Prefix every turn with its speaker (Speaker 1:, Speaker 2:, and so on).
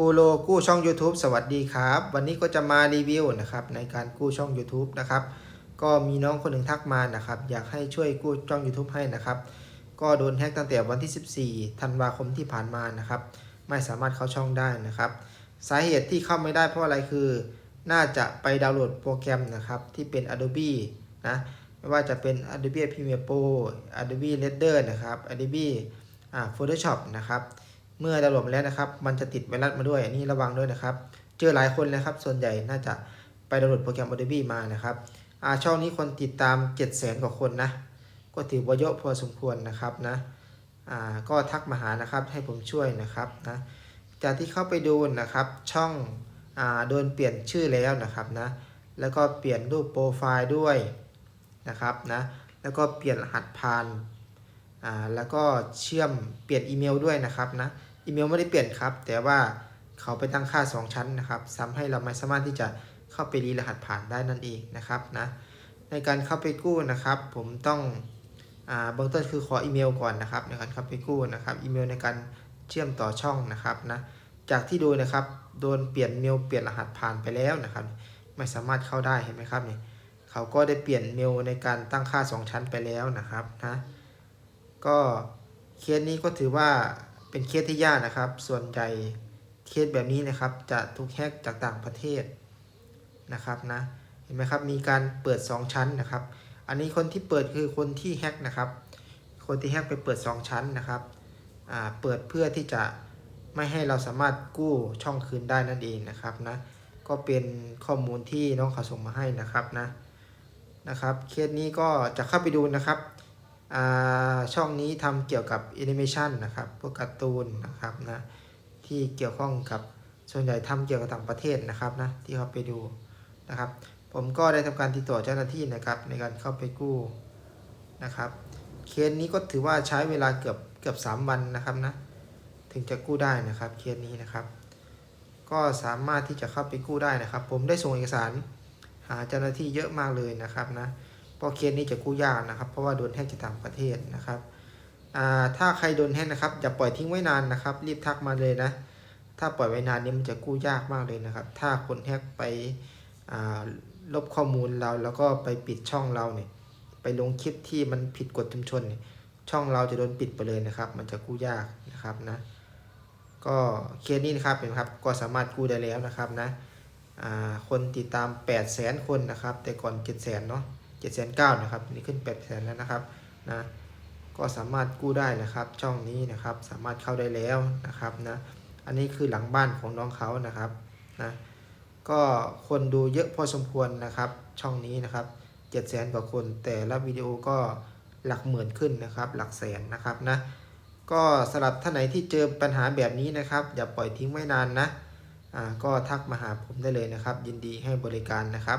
Speaker 1: รูโลกู้ช่อง YouTube สวัสดีครับ วันนี้ก็จะมารีวิวนะครับในการกู้ช่อง YouTube นะครับก็มีน้องคนหนึ่งทักมานะครับอยากให้ช่วยกู้ช่อง YouTube ให้นะครับก็โดนแฮกตั้งแต่วันที่ 14 ธันวาคมที่ผ่านมานะครับไม่สามารถเข้าช่องได้นะครับสาเหตุที่เข้าไม่ได้เพราะอะไรคือ น่าจะไปดาวน์โหลดโปรแกรมนะครับที่เป็น Adobe นะไม่ว่าจะเป็น Adobe Premiere Pro Adobe Reader นะครับ Adobe อ่า Photoshop นะครับ เมื่อดาวน์โหลดมาแล้วนะครับ มันจะติดไวรัสมาด้วย อันนี้ระวังด้วยนะครับ เจอหลายคนเลยครับ ส่วนใหญ่น่าจะไปดาวน์โหลดโปรแกรม Adobe มานะครับอ่าช่องนี้คนติดตาม700,000 กว่าคนนะ ก็ถือว่าเยอะพอสมควรนะครับนะอ่าก็ทักมาหานะครับให้ผมช่วยนะครับนะจากที่เข้าไปดูนะครับช่องอ่าโดนเปลี่ยนชื่อแล้วนะครับนะแล้วก็เปลี่ยนรูปโปรไฟล์ด้วยนะครับนะแล้วก็เปลี่ยนรหัสผ่านอ่าแล้วก็เชื่อมเปลี่ยนอีเมลด้วยนะครับนะ อีเมลไม่ได้เปลี่ยนครับ แต่ว่าเขาไปตั้งค่า 2 ชั้นนะครับทำให้เราไม่สามารถที่จะเข้าไปรีรหัสผ่านได้นั่นเองนะครับนะในการเข้าไปกู้นะครับ ผมต้องอ่าเบื้องต้นคือขออีเมลก่อนนะครับ ในการเข้าไปกู้นะครับอีเมลในการเชื่อมต่อช่องนะครับนะจากที่ดูนะครับโดนเปลี่ยนเมลเปลี่ยนรหัสผ่านไปแล้วนะครับ ไม่สามารถเข้าได้เห็นไหมครับเนี่ยเขาก็ได้เปลี่ยนเมลในการตั้งค่า 2 ชั้นไปแล้วนะครับนะก็เคสนี้ก็ถือว่า เป็นเคสที่ยากนะครับ ส่วนใหญ่เคสแบบนี้นะครับ จะถูกแฮกจากต่างประเทศนะครับนะ เห็นไหมครับ มีการเปิด 2 ชั้นนะครับ อันนี้คนที่เปิดคือคนที่แฮกนะครับ คนที่แฮกไปเปิด 2 ชั้นนะครับ เปิดเพื่อที่จะไม่ให้เราสามารถกู้ช่องคืนได้นั่นเองนะครับนะ ก็เป็นข้อมูลที่น้องเขาส่งมาให้นะครับนะ นะครับ เคสนี้ก็จะเข้าไปดูนะครับ ช่องนี้ทำเกี่ยวกับแอนิเมชันนะครับพวกการ์ตูนนะครับนะที่เกี่ยวข้องกับส่วนใหญ่ทำเกี่ยวกับต่างประเทศนะครับนะที่เขาไปดูนะครับ ผมก็ได้ทำการติดต่อเจ้าหน้าที่นะครับในการเข้าไปกู้นะครับเคสนี้ก็ถือว่าใช้เวลาเกือบเกือบสามวันนะครับนะถึงจะกู้ได้นะครับเคสนี้นะครับ ก็สามารถที่จะเข้าไปกู้ได้นะครับ ผมได้ส่งเอกสารหาเจ้าหน้าที่เยอะมากเลยนะครับนะ เพราะเคสนี้จะกู้ยากนะครับ เพราะว่าโดนแฮกจากต่างประเทศนะครับถ้าใครโดนแฮกนะครับอย่าปล่อยทิ้งไว้นานนะครับ รีบทักมาเลยนะ ถ้าปล่อยไว้นานนี้มันจะกู้ยากมากเลยนะครับ ถ้าคนแฮกไปลบข้อมูลเราแล้วก็ไปปิดช่องเราเนี่ย ไปลงคลิปที่มันผิดกฎชุมชนเนี่ยช่องเราจะโดนปิดไปเลยนะครับ มันจะกู้ยากนะครับนะ ก็เคสนี้นะครับเห็นครับก็สามารถกู้ได้แล้วนะครับนะคนติดตาม 8 0 0 0 0 0 คนนะครับ แต่ก่อน 7 0 0 0 0 0เนาะ 7 9 0 0 0นะครับนี่ขึ้น8 0 0 0 0แล้วนะครับนะก็สามารถกู้ได้นะครับ ช่องนี้นะครับสามารถเข้าได้แล้วนะครับนะอันนี้คือหลังบ้านของน้องเขานะครับนะก็คนดูเยอะพอสมควรนะครับ ช่องนี้นะครับ7 0 0 0 0 0กว่าคน แต่ละวิดีโอก็หลักหมื่นขึ้นนะครับ หลักแสนนะครับนะก็สำหรับท่านไหนที่เจอปัญหาแบบนี้นะครับ อย่าปล่อยทิ้งไว้นานนะอ่าก็ทักมาหาผมได้เลยนะครับ ยินดีให้บริการนะครับ